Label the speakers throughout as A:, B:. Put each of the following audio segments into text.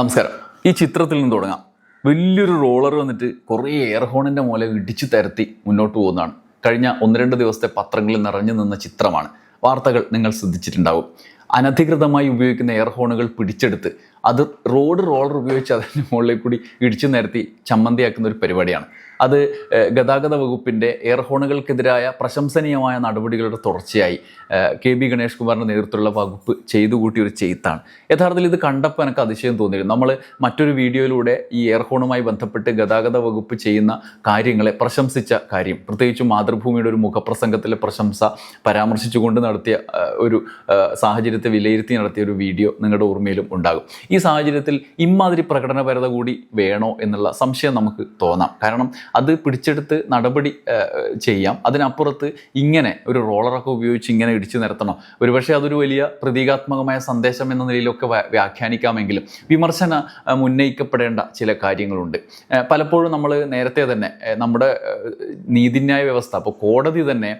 A: നമസ്കാരം. ഈ ചിത്രത്തിൽ നിന്ന് തുടങ്ങാം. വലിയൊരു റോളർ വന്നിട്ട് കുറേ എയർ ഹോണിന്റെ മൂല ഇടിച്ചു തരത്തി മുന്നോട്ട് പോകുന്നതാണ്. കഴിഞ്ഞ ഒന്ന് രണ്ട് ദിവസത്തെ പത്രങ്ങളിൽ നിറഞ്ഞു നിന്ന ചിത്രമാണ്. വാർത്തകൾ നിങ്ങൾ ശ്രദ്ധിച്ചിട്ടുണ്ടാവും. അനധികൃതമായി ഉപയോഗിക്കുന്ന എയർ ഹോണുകൾ പിടിച്ചെടുത്ത് അത് റോഡ് റോളർ ഉപയോഗിച്ച് അതിന്റെ മുകളിൽ കൂടി ഇടിച്ചു നിരത്തി ചമ്മന്തിയാക്കുന്ന ഒരു പരിപാടിയാണ്. അത് ഗതാഗത വകുപ്പിന്റെ എയർ ഹോണുകൾക്കെതിരായ പ്രശംസനീയമായ നടപടികളുടെ തുടർച്ചയായി കെ ബി ഗണേഷ് കുമാറിന്റെ നേതൃത്വത്തിലുള്ള വകുപ്പ് ചെയ്തു കൂട്ടിയ ഒരു ചെയ്ത്താണ്. യഥാർത്ഥത്തിൽ ഇത് കണ്ടപ്പോൾ എനിക്ക് അതിശയം തോന്നിയിരുന്നു. നമ്മൾ മറ്റൊരു വീഡിയോയിലൂടെ ഈ എയർ ഹോണുമായി ബന്ധപ്പെട്ട് ഗതാഗത വകുപ്പ് ചെയ്യുന്ന കാര്യങ്ങളെ പ്രശംസിച്ച കാര്യം പ്രത്യേകിച്ചും മാതൃഭൂമിയുടെ ഒരു മുഖപ്രസംഗത്തിലെ പ്രശംസ പരാമർശിച്ചുകൊണ്ട് നടത്തിയ ഒരു ആ, സാഹചര്യത്തെ വിലയിരുത്തി നടത്തിയ ഒരു വീഡിയോ നിങ്ങളുടെ ഓർമ്മയിലും ഉണ്ടാകും. ഈ സാഹചര്യത്തിൽ ഇമാതിരി പ്രകടനപരത കൂടി വേണോ എന്നുള്ള സംശയം നമുക്ക് തോന്നാം. കാരണം അത് പിടിച്ചെടുത്ത് നടപടി ചെയ്യാം. അതിനപ്പുറത്ത് ഇങ്ങനെ ഒരു റോളറൊക്കെ ഉപയോഗിച്ച് ഇങ്ങനെ ഇടിച്ചു നിരത്തണം. ഒരുപക്ഷെ അതൊരു വലിയ പ്രതീകാത്മകമായ സന്ദേശം എന്ന നിലയിലൊക്കെ വ്യാഖ്യാനിക്കാമെങ്കിലും വിമർശന ഉന്നയിക്കപ്പെടേണ്ട ചില കാര്യങ്ങളുണ്ട്. പലപ്പോഴും നമ്മൾ നേരത്തെ തന്നെ നമ്മുടെ നീതിന്യായ വ്യവസ്ഥ അപ്പോൾ കോടതി തന്നെ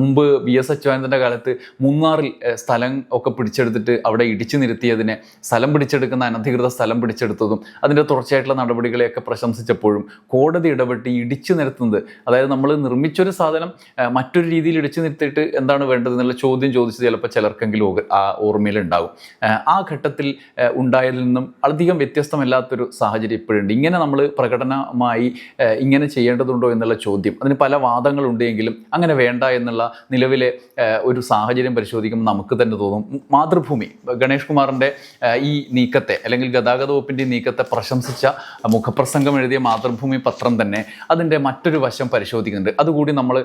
A: മുമ്പ് വി എസ് അച്യുതാനന്ദന്റെ കാലത്ത് മൂന്നാറിൽ സ്ഥലം ഒക്കെ പിടിച്ചെടുത്തിട്ട് അവിടെ ഇടിച്ചു നിരത്തിയതിനെ സ്ഥലം പിടിച്ചെടുക്കുന്ന അനധികൃത സ്ഥലം പിടിച്ചെടുത്തതും അതിന്റെ തുടർച്ചയായിട്ടുള്ള നടപടികളെയൊക്കെ പ്രശംസിച്ചപ്പോഴും കോടതി ഇടപെട്ട് ഇടിച്ചു നിരത്തുന്നത് അതായത് നമ്മൾ നിർമ്മിച്ചൊരു സാധനം മറ്റൊരു രീതിയിൽ ഇടിച്ചു നിർത്തിയിട്ട് എന്താണ് വേണ്ടതെന്നുള്ള ചോദ്യം ചോദിച്ചത് ചിലപ്പോൾ ചിലർക്കെങ്കിലും ഓ- ആ ഘട്ടത്തിൽ ഉണ്ടായതിൽ നിന്നും അധികം വ്യത്യസ്തമല്ലാത്തൊരു സാഹചര്യം ഇപ്പോഴുണ്ട്. ഇങ്ങനെ നമ്മൾ പ്രകടനമായി ഇങ്ങനെ ചെയ്യേണ്ടതുണ്ടോ എന്നുള്ള ചോദ്യം അതിന് പല വാദങ്ങളുണ്ടെങ്കിലും അങ്ങനെ വേണ്ട എന്നുള്ള നിലവിലെ ഒരു സാഹചര്യം പരിശോധിക്കുമ്പോൾ നമുക്ക് തന്നെ തോന്നും മാതൃഭൂമി. ഗണേഷ് കുമാറിന്റെ ഈ നീക്കത്തെ അല്ലെങ്കിൽ ഗതാഗത വകുപ്പിന്റെ നീക്കത്തെ പ്രശംസിച്ച മുഖപ്രസംഗം എഴുതിയ മാതൃഭൂമി പത്രം തന്നെ അതിന്റെ മറ്റൊരു വശം പരിശോധിക്കുന്നുണ്ട്. അതുകൂടി നമ്മൾ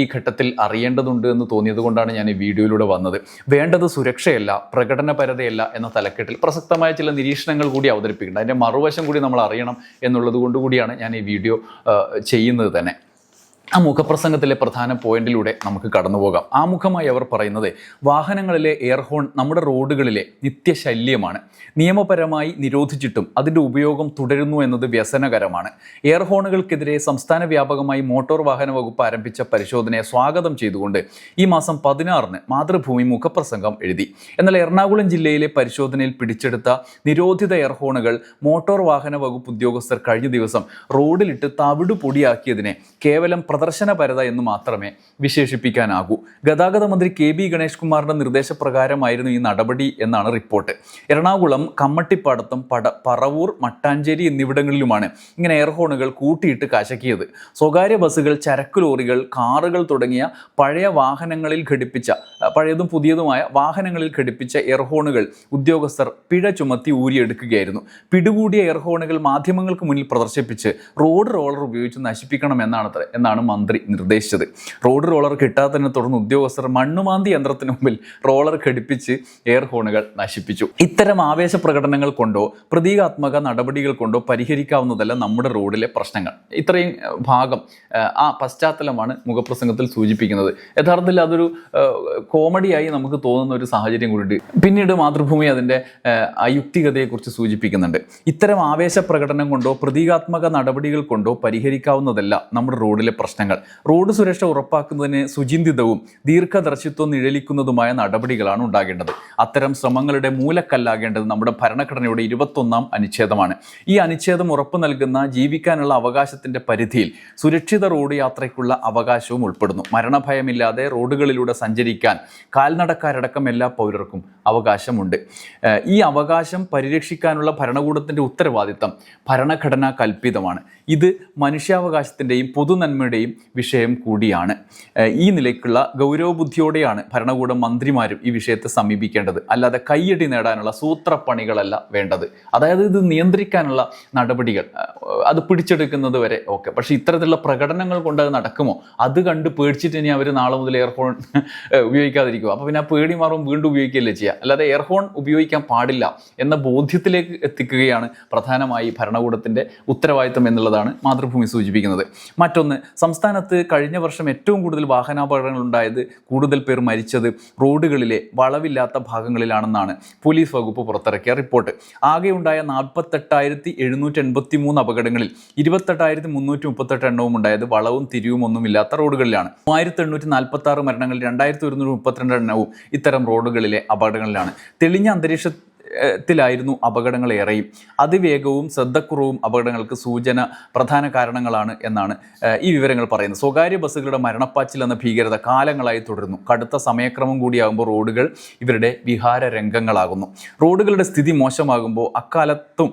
A: ഈ ഘട്ടത്തിൽ അറിയേണ്ടതുണ്ട് എന്ന് തോന്നിയത് കൊണ്ടാണ് ഞാൻ ഈ വീഡിയോയിലൂടെ വന്നത്. വേണ്ടത് സുരക്ഷയല്ല പ്രകടനപരതയല്ല എന്ന തലക്കെട്ടിൽ പ്രസക്തമായ ചില നിരീക്ഷണങ്ങൾ കൂടി അവതരിപ്പിക്കുന്നുണ്ട്. അതിന്റെ മറുവശം കൂടി നമ്മൾ അറിയണം എന്നുള്ളത് കൊണ്ട് കൂടിയാണ് ഞാൻ ഈ വീഡിയോ ചെയ്യുന്നത് തന്നെ. ആ മുഖപ്രസംഗത്തിലെ പ്രധാന പോയിന്റിലൂടെ നമുക്ക് കടന്നു പോകാം. ആമുഖമായി അവർ പറയുന്നത് വാഹനങ്ങളിലെ എയർ ഹോൺ നമ്മുടെ റോഡുകളിലെ നിത്യശല്യമാണ്. നിയമപരമായി നിരോധിച്ചിട്ടും അതിന്റെ ഉപയോഗം തുടരുന്നു എന്നത് വ്യസനകരമാണ്. എയർ ഹോണുകൾക്കെതിരെ സംസ്ഥാന വ്യാപകമായി മോട്ടോർ വാഹന വകുപ്പ് ആരംഭിച്ച പരിശോധനയെ സ്വാഗതം ചെയ്തുകൊണ്ട് ഈ മാസം പതിനാറിന് മാതൃഭൂമി മുഖപ്രസംഗം എഴുതി. എന്നാൽ എറണാകുളം ജില്ലയിലെ പരിശോധനയിൽ പിടിച്ചെടുത്ത നിരോധിത എയർ ഹോണുകൾ മോട്ടോർ വാഹന വകുപ്പ് ഉദ്യോഗസ്ഥർ കഴിഞ്ഞ ദിവസം റോഡിലിട്ട് തവിട് പൊടിയാക്കിയതിനെ കേവലം പ്രദർശനപരത എന്ന് മാത്രമേ വിശേഷിപ്പിക്കാനാകൂ. ഗതാഗത മന്ത്രി കെ ബി ഗണേഷ് കുമാറിന്റെ നിർദ്ദേശപ്രകാരമായിരുന്നു ഈ നടപടി എന്നാണ് റിപ്പോർട്ട്. എറണാകുളം കമ്മട്ടിപ്പാടത്തും പട പറവൂർ മട്ടാഞ്ചേരി എന്നിവിടങ്ങളിലുമാണ് ഇങ്ങനെ എയർ ഹോണുകൾ കൂട്ടിയിട്ട് കശക്കിയത്. സ്വകാര്യ ബസ്സുകൾ ചരക്ക് ലോറികൾ കാറുകൾ തുടങ്ങിയ പഴയ വാഹനങ്ങളിൽ ഘടിപ്പിച്ച പഴയതും പുതിയതുമായ വാഹനങ്ങളിൽ ഘടിപ്പിച്ച എയർഹോണുകൾ ഉദ്യോഗസ്ഥർ പിഴ ചുമത്തി ഊരിയെടുക്കുകയായിരുന്നു. പിടികൂടിയ എയർഹോണുകൾ മാധ്യമങ്ങൾക്ക് മുന്നിൽ പ്രദർശിപ്പിച്ച് റോഡ് റോളർ ഉപയോഗിച്ച് നശിപ്പിക്കണം എന്നാണ് എന്നാണ് മന്ത്രി നിർദ്ദേശിച്ചത്. റോഡ് റോളർ കിട്ടാത്തതിനെ തുടർന്ന് ഉദ്യോഗസ്ഥർ മണ്ണുമാന്തി യന്ത്രത്തിന് മുമ്പിൽ റോളർ ഘടിപ്പിച്ച് എയർ ഹോണുകൾ നശിപ്പിച്ചു. ഇത്തരം ആവേശ പ്രകടനങ്ങൾ കൊണ്ടോ പ്രതീകാത്മക നടപടികൾ കൊണ്ടോ പരിഹരിക്കാവുന്നതല്ല നമ്മുടെ റോഡിലെ പ്രശ്നങ്ങൾ. ഇത്രയും ഭാഗം ആ പശ്ചാത്തലമാണ് മുഖപ്രസംഗത്തിൽ സൂചിപ്പിക്കുന്നത്. യഥാർത്ഥത്തിൽ അതൊരു കോമഡിയായി നമുക്ക് തോന്നുന്ന ഒരു സാഹചര്യം കൂടി പിന്നീട് മാതൃഭൂമി അതിന്റെ അയുക്തികതയെക്കുറിച്ച് സൂചിപ്പിക്കുന്നുണ്ട്. ഇത്തരം ആവേശ പ്രകടനം കൊണ്ടോ പ്രതീകാത്മക നടപടികൾ കൊണ്ടോ പരിഹരിക്കാവുന്നതല്ല നമ്മുടെ റോഡിലെ പ്രശ്നങ്ങൾ. റോഡ് സുരക്ഷ ഉറപ്പാക്കുന്നതിന് സുചിന്തിതവും ദീർഘദർശിത്വം നിഴലിക്കുന്നതുമായ നടപടികളാണ് ഉണ്ടാകേണ്ടത്. അത്തരം ശ്രമങ്ങളുടെ മൂലക്കല്ലാകേണ്ടത് നമ്മുടെ ഭരണഘടനയുടെ ഇരുപത്തൊന്നാം അനുച്ഛേദമാണ്. ഈ അനുച്ഛേദം ഉറപ്പു നൽകുന്ന ജീവിക്കാനുള്ള അവകാശത്തിന്റെ പരിധിയിൽ സുരക്ഷിത റോഡ് യാത്രയ്ക്കുള്ള അവകാശവും ഉൾപ്പെടുന്നു. മരണഭയമില്ലാതെ റോഡുകളിലൂടെ സഞ്ചരിക്കാൻ കാൽനടക്കാരടക്കം എല്ലാ പൗരർക്കും അവകാശമുണ്ട്. ഈ അവകാശം പരിരക്ഷിക്കാനുള്ള ഭരണകൂടത്തിന്റെ ഉത്തരവാദിത്തം ഭരണഘടനാ കൽപ്പിതമാണ്. ഇത് മനുഷ്യാവകാശത്തിന്റെയും പൊതുനന്മയുടെയും വിഷയം കൂടിയാണ്. ഈ നിലയ്ക്കുള്ള ഗൗരവബുദ്ധിയോടെയാണ് ഭരണകൂടം മന്ത്രിമാരും ഈ വിഷയത്തെ സമീപിക്കേണ്ടത്. അല്ലാതെ കയ്യടി നേടാനുള്ള സൂത്രപ്പണികളല്ല വേണ്ടത്. അതായത് ഇത് നിയന്ത്രിക്കാനുള്ള നടപടികൾ അത് പിടിച്ചെടുക്കുന്നത് വരെ ഓക്കെ പക്ഷേ ഇത്തരത്തിലുള്ള പ്രകടനങ്ങൾ കൊണ്ട് അത് നടക്കുമോ? അത് കണ്ട് പേടിച്ചിട്ട് ഇനി അവർ നാളെ മുതൽ എയർഫോൺ ഉപയോഗിക്കാതിരിക്കും അപ്പോൾ പിന്നെ ആ പേടി മാറും വീണ്ടും ഉപയോഗിക്കുകയല്ലേ ചെയ്യുക അല്ലാതെ എയർഫോൺ ഉപയോഗിക്കാൻ പാടില്ല എന്ന ബോധ്യത്തിലേക്ക് എത്തിക്കുകയാണ് പ്രധാനമായി ഭരണകൂടത്തിന്റെ ഉത്തരവാദിത്തം എന്നുള്ളതാണ് മാതൃഭൂമി സൂചിപ്പിക്കുന്നത്. മറ്റൊന്ന് സംസ്ഥാനത്ത് കഴിഞ്ഞ വർഷം ഏറ്റവും കൂടുതൽ വാഹനാപകടങ്ങൾ ഉണ്ടായത് കൂടുതൽ പേർ മരിച്ചത് റോഡുകളിലെ വളവില്ലാത്ത ഭാഗങ്ങളിലാണെന്നാണ് പോലീസ് വകുപ്പ് പുറത്തിറക്കിയ റിപ്പോർട്ട്. ആകെ ഉണ്ടായ നാൽപ്പത്തെട്ടായിരത്തി എഴുന്നൂറ്റി എൺപത്തി മൂന്ന് അപകടങ്ങളിൽ ഇരുപത്തെട്ടായിരത്തി മുന്നൂറ്റി മുപ്പത്തെട്ട് എണ്ണവും ഉണ്ടായത് വളവും തിരിവും ഒന്നുമില്ലാത്ത റോഡുകളിലാണ്. മൂവായിരത്തി എണ്ണൂറ്റി നാൽപ്പത്തി ആറ് മരണങ്ങളിൽ രണ്ടായിരത്തി ഒരുന്നൂറ്റി മുപ്പത്തിരണ്ട് എണ്ണവും ഇത്തരം റോഡുകളിലെ അപകടങ്ങളിലാണ്. തെളിഞ്ഞ അന്തരീക്ഷ ത്തിലായിരുന്നു അപകടങ്ങൾ ഏറെയും അതിവേഗവും ശ്രദ്ധക്കുറവും അപകടങ്ങൾക്ക് സൂചന പ്രധാന കാരണങ്ങളാണ് എന്നാണ് ഈ വിവരങ്ങൾ പറയുന്നത്. സ്വകാര്യ ബസ്സുകളുടെ മരണപ്പാച്ചിൽ എന്ന ഭീകരത കാലങ്ങളായി തുടരുന്നു. കടുത്ത സമയക്രമം കൂടിയാകുമ്പോൾ റോഡുകൾ ഇവരുടെ വിഹാര രംഗങ്ങളാകുന്നു റോഡുകളുടെ സ്ഥിതി മോശമാകുമ്പോൾ അക്കാലത്തും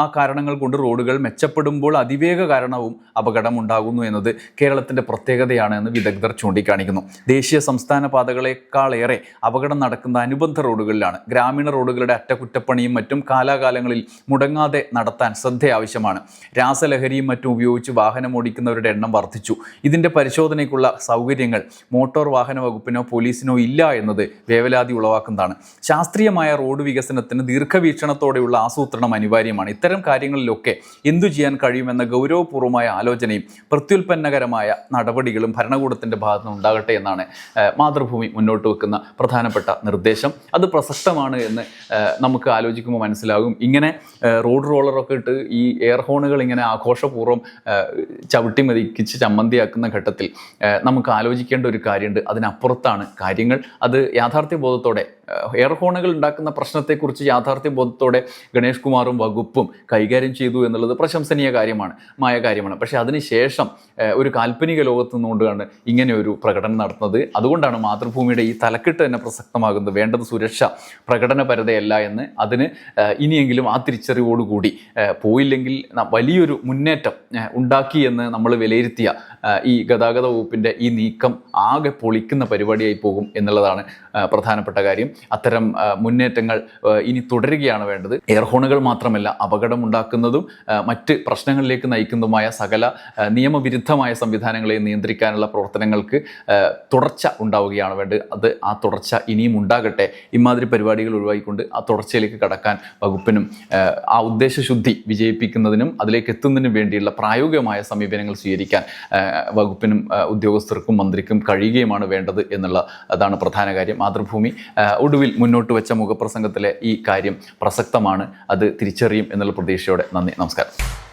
A: ആ കാരണങ്ങൾ കൊണ്ട് റോഡുകൾ മെച്ചപ്പെടുമ്പോൾ അതിവേഗ കാരണവും അപകടം ഉണ്ടാകുന്നു എന്നത് കേരളത്തിന്റെ പ്രത്യേകതയാണ് എന്ന് വിദഗ്ധർ ചൂണ്ടിക്കാണിക്കുന്നു. ദേശീയ സംസ്ഥാന പാതകളെക്കാളേറെ അപകടം നടക്കുന്ന അനുബന്ധ റോഡുകളിലാണ്. ഗ്രാമീണ റോഡുകളുടെ അറ്റകുറ്റപ്പണിയും മറ്റും കാലാകാലങ്ങളിൽ മുടങ്ങാതെ നടത്താൻ ശ്രദ്ധ ആവശ്യമാണ്. രാസലഹരിയും മറ്റും ഉപയോഗിച്ച് വാഹനം ഓടിക്കുന്നവരുടെ എണ്ണം വർദ്ധിച്ചു. ഇതിന്റെ പരിശോധനയ്ക്കുള്ള സൗകര്യങ്ങൾ മോട്ടോർ വാഹന വകുപ്പിനോ പോലീസിനോ ഇല്ല എന്നത് വേവലാതി ഉളവാക്കുന്നതാണ്. ശാസ്ത്രീയമായ റോഡ് വികസനത്തിന് ദീർഘവീക്ഷണത്തോടെയുള്ള ആസൂത്രണം അനിവാര്യമാണ്. ഇത്തരം കാര്യങ്ങളിലൊക്കെ എന്തു ചെയ്യാൻ കഴിയുമെന്ന ഗൗരവപൂർവമായ ആലോചനയും പ്രത്യുൽപ്പന്നകരമായ നടപടികളും ഭരണകൂടത്തിന്റെ ഭാഗത്തു ഉണ്ടാകട്ടെ എന്നാണ് മാതൃഭൂമി മുന്നോട്ട് വെക്കുന്ന പ്രധാനപ്പെട്ട നിർദ്ദേശം. അത് പ്രസക്തമാണ് എന്ന് നമുക്ക് ആലോചിക്കുമ്പോൾ മനസ്സിലാകും. ഇങ്ങനെ റോഡ് റോളറൊക്കെ ഇട്ട് ഈ എയർ ഹോണുകൾ ഇങ്ങനെ ആഘോഷപൂർവം ചവിട്ടി മതിക്കിച്ച് ചമ്മന്തിയാക്കുന്ന ഘട്ടത്തിൽ നമുക്ക് ആലോചിക്കേണ്ട ഒരു കാര്യമുണ്ട്. അതിനപ്പുറത്താണ് കാര്യങ്ങൾ. അത് യാഥാർത്ഥ്യ ബോധത്തോടെ ഏഹ്, എയർ ഹോണുകൾ ഉണ്ടാക്കുന്ന പ്രശ്നത്തെക്കുറിച്ച് യാഥാർത്ഥ്യ ബോധത്തോടെ ഗണേഷ് കുമാറും വകുപ്പും കൈകാര്യം ചെയ്തു എന്നുള്ളത് പ്രശംസനീയ കാര്യമാണ് മായ കാര്യമാണ് പക്ഷേ അതിനുശേഷം ഒരു കാൽപ്പനിക ലോകത്ത് നിന്നുകൊണ്ടാണ് ഇങ്ങനെ ഒരു പ്രകടനം നടത്തുന്നത് അതുകൊണ്ടാണ് മാതൃഭൂമിയുടെ ഈ തലക്കെട്ട് തന്നെ പ്രസക്തമാകുന്നത്. വേണ്ടത് സുരക്ഷ പ്രകടനപരതയല്ല എന്ന് അതിന് ഇനിയെങ്കിലും ആ തിരിച്ചറിവോടുകൂടി പോയില്ലെങ്കിൽ വലിയൊരു മുന്നേറ്റം ഉണ്ടാക്കി എന്ന് നമ്മൾ വിലയിരുത്തിയ ഈ ഗതാഗത വകുപ്പിന്റെ ഈ നീക്കം ആകെ പൊളിക്കുന്ന പരിപാടിയായി പോകും എന്നുള്ളതാണ് പ്രധാനപ്പെട്ട കാര്യം. അത്തരം മുന്നേറ്റങ്ങൾ ഇനി തുടരുകയാണ് വേണ്ടത്. എയർഹോണുകൾ മാത്രമല്ല അപകടമുണ്ടാക്കുന്നതും മറ്റ് പ്രശ്നങ്ങളിലേക്ക് നയിക്കുന്നതുമായ സകല നിയമവിരുദ്ധമായ സംവിധാനങ്ങളെ നിയന്ത്രിക്കാനുള്ള പ്രവർത്തനങ്ങൾക്ക് തുടർച്ച ഉണ്ടാവുകയാണ് വേണ്ടത്. അത് ആ തുടർച്ച ഇനിയും ഉണ്ടാകട്ടെ. ഇമാതിരി പരിപാടികൾ ഒഴിവാക്കിക്കൊണ്ട് ആ തുടർച്ചയിലേക്ക് കടക്കാൻ വകുപ്പിനും ആ ഉദ്ദേശശുദ്ധി വിജയിപ്പിക്കുന്നതിനും അതിലേക്ക് എത്തുന്നതിനും വേണ്ടിയുള്ള പ്രായോഗികമായ സമീപനങ്ങൾ സ്വീകരിക്കാൻ വകുപ്പിനും ഉദ്യോഗസ്ഥർക്കും മന്ത്രിക്കും കഴിയുകയുമാണ് വേണ്ടത് എന്നുള്ള അതാണ് പ്രധാന കാര്യം. മാതൃഭൂമി ഒടുവിൽ മുന്നോട്ട് വെച്ച മുഖപ്രസംഗത്തിലെ ഈ കാര്യം പ്രസക്തമാണ്. അത് തിരിച്ചറിയും എന്നുള്ള പ്രതീക്ഷയോടെ. നന്ദി. നമസ്കാരം.